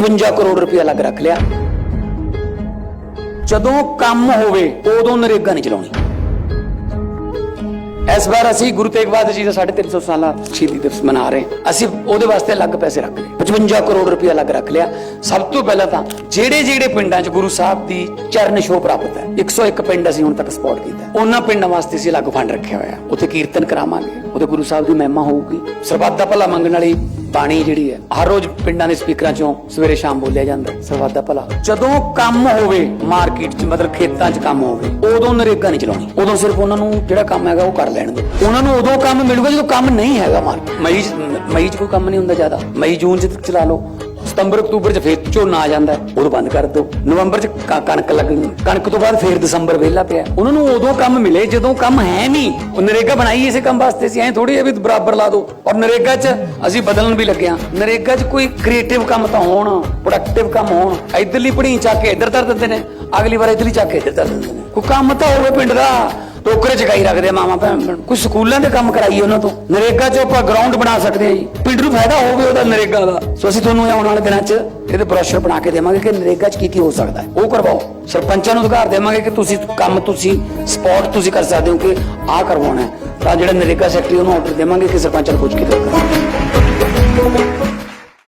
55 ਕਰੋੜ ਰੁਪਇਆ ਅਲੱਗ ਰੱਖ ਲਿਆ। ਜਦੋਂ ਕੰਮ ਹੋਵੇ, ਉਦੋਂ ਨਰੇਗਾ ਨਹੀਂ ਚਲਾਉਣੀ। ਇਸ ਵਾਰ ਅਸੀਂ ਗੁਰੂ ਤੇਗ ਬਹਾਦਰ ਜੀ ਦਾ 350 ਸਾਲਾ ਸ਼ਹੀਦੀ ਦਿਵਸ ਮਨਾ ਰਹੇ ਹਾਂ। ਅਸੀਂ ਉਹਦੇ ਵਾਸਤੇ ਅਲੱਗ ਪੈਸੇ ਰੱਖ ਲਏ। 55 ਕਰੋੜ ਰੁਪਇਆ ਅਲੱਗ ਰੱਖ ਲਿਆ। ਸਭ ਤੋਂ ਪਹਿਲਾਂ ਤਾਂ ਜਿਹੜੇ ਜਿਹੜੇ ਪਿੰਡਾਂ 'ਚ ਗੁਰੂ ਸਾਹਿਬ ਦੀ ਚਰਨ ਛੋਹ ਪ੍ਰਾਪਤ ਹੈ 101 ਪਿੰਡ ਅਸੀਂ ਹੁਣ ਤੱਕ ਸਪੋਰਟ ਕੀਤਾ ਉਹਨਾਂ ਪਿੰਡਾਂ ਵਾਸਤੇ ਅਸੀਂ ਅਲੱਗ ਫੰਡ ਰੱਖਿਆ ਹੋਇਆ ਉੱਥੇ ਕੀਰਤਨ ਕਰਾਵਾਂਗੇ। ਉੱਥੇ ਗੁਰੂ ਸਾਹਿਬ ਦੀ ਮਹਿਮਾ ਹੋਊਗੀ। ਸਰਬੱਤ ਦਾ ਭਲਾ ਮੰਗਣ ਵਾਲੀ ਬਾਣੀ ਜਿਹੜੀ ਹੈ, ਹਰ ਰੋਜ਼ ਪਿੰਡਾਂ ਦੇ ਸਪੀਕਰਾਂ 'ਚੋਂ ਸਵੇਰੇ ਸ਼ਾਮ ਬੋਲਿਆ ਜਾਂਦਾ, ਸਰਬੱਤ ਦਾ ਭਲਾ। ਜਦੋਂ ਕੰਮ ਹੋਵੇ, ਮਾਰਕੀਟ 'ਚ, ਮਤਲਬ ਖੇਤਾਂ 'ਚ ਕੰਮ ਹੋਵੇ, ਉਦੋਂ ਨਰੇਗਾ ਨਹੀਂ ਚਲਾਉਣੀ। ਉਦੋਂ ਸਿਰਫ ਉਹਨਾਂ ਨੂੰ ਜਿਹੜਾ ਕੰਮ ਹੈਗਾ ਉਹ ਕਰ ਲੈਣਗੇ ਉਹਨਾਂ ਨੂੰ ਉਦੋਂ ਕੰਮ ਮਿਲੂਗਾ ਜਦੋਂ ਕੰਮ ਨਹੀਂ ਹੈਗਾ ਮਾਰਕੀਟ। ਮਈ ਮਈ 'ਚ ਕੋਈ ਕੰਮ ਨਹੀਂ ਹੁੰਦਾ ਜ਼ਿਆਦਾ। ਮਈ ਜੂਨ 'ਚ ਚਲਾ ਲਓ। ਸਤੰਬਰ, ਅਕਤੂਬਰ 'ਚ ਫੇਰ ਝੋਨਾ ਆ ਜਾਂਦਾ ਉਦੋਂ ਬੰਦ ਕਰ ਦਿਓ। ਨਵੰਬਰ 'ਚ ਕਣਕ ਲੱਗਣੀ। ਕਣਕ ਤੋਂ ਬਾਅਦ ਫੇਰ ਦਸੰਬਰ ਵਿਹਲਾ ਪਿਆ। ਉਹਨਾਂ ਨੂੰ ਉਦੋਂ ਕੰਮ ਮਿਲੇ ਜਦੋਂ ਕੰਮ ਹੈ ਨਹੀਂ। ਉਹ ਨਰੇਗਾ ਬਣਾਈ ਇਸੇ ਕੰਮ ਵਾਸਤੇ ਸੀ। ਐਂ ਥੋੜੀ ਹੈ ਵੀ ਬਰਾਬਰ ਲਾ ਦਿਓ। ਔਰ ਨਰੇਗਾ 'ਚ ਅਸੀਂ ਬਦਲਣ ਵੀ ਲੱਗਿਆ ਨਰੇਗਾ 'ਚ ਕੋਈ ਕ੍ਰੀਏਟਿਵ ਕੰਮ ਤਾਂ ਹੋਣ ਪ੍ਰੋਡਕਟਿਵ ਕੰਮ ਹੋਣ। ਇਧਰਲੀ ਪੜੀ ਚੱਕ ਕੇ ਇੱਧਰ ਧਰ ਦਿੰਦੇ ਨੇ। ਅਗਲੀ ਵਾਰ ਇਧਰਲੀ ਚੱਕ ਕੇ ਇੱਧਰ ਧਰ ਦਿੰਦੇ ਨੇ। ਕੋਈ ਕੰਮ ਤਾਂ ਹੋਵੇ ਪਿੰਡ ਦਾ। ਟੋਕਰੇ ਚਕਾਈ ਰੱਖਦੇ ਮਾਮਾ ਭੈਣ ਭੈਣ। ਕੋਈ ਸਕੂਲਾਂ ਦੇ ਕੰਮ ਕਰਾਈਏ ਉਹਨਾਂ ਤੋਂ। ਨਰੇਗਾ 'ਚ ਆਪਾਂ ਗਰਾਊਂਡ ਬਣਾ ਸਕਦੇ ਆ ਜੀ। ਪਿੰਡ ਨੂੰ ਫਾਇਦਾ ਹੋਵੇ ਉਹਦਾ ਨਰੇਗਾ ਦਾ। ਸੋ ਅਸੀਂ ਤੁਹਾਨੂੰ ਆਉਣ ਵਾਲੇ ਦਿਨਾਂ 'ਚ ਇਹਦੇ ਬ੍ਰੋਸ਼ਰ ਬਣਾ ਕੇ ਦੇਵਾਂਗੇ ਕਿ ਨਰੇਗਾ 'ਚ ਕੀ ਕੀ ਹੋ ਸਕਦਾ ਹੈ। ਉਹ ਕਰਵਾਓ। ਸਰਪੰਚਾਂ ਨੂੰ ਅਧਿਕਾਰ ਦੇਵਾਂਗੇ ਕਿ ਤੁਸੀਂ ਕੰਮ, ਤੁਸੀਂ ਸਪੋਰਟ ਤੁਸੀਂ ਕਰ ਸਕਦੇ ਹੋ ਕਿ ਆਹ ਕਰਵਾਉਣਾ ਹੈ। ਤਾਂ ਜਿਹੜਾ ਨਰੇਗਾ ਸੈਕਟਰੀ ਉਹਨੂੰ ਆਰਡਰ ਦੇਵਾਂਗੇ ਕਿ ਸਰਪੰਚਾਂ ਨੂੰ ਪੁੱਛ ਕੇ ਦਿਓ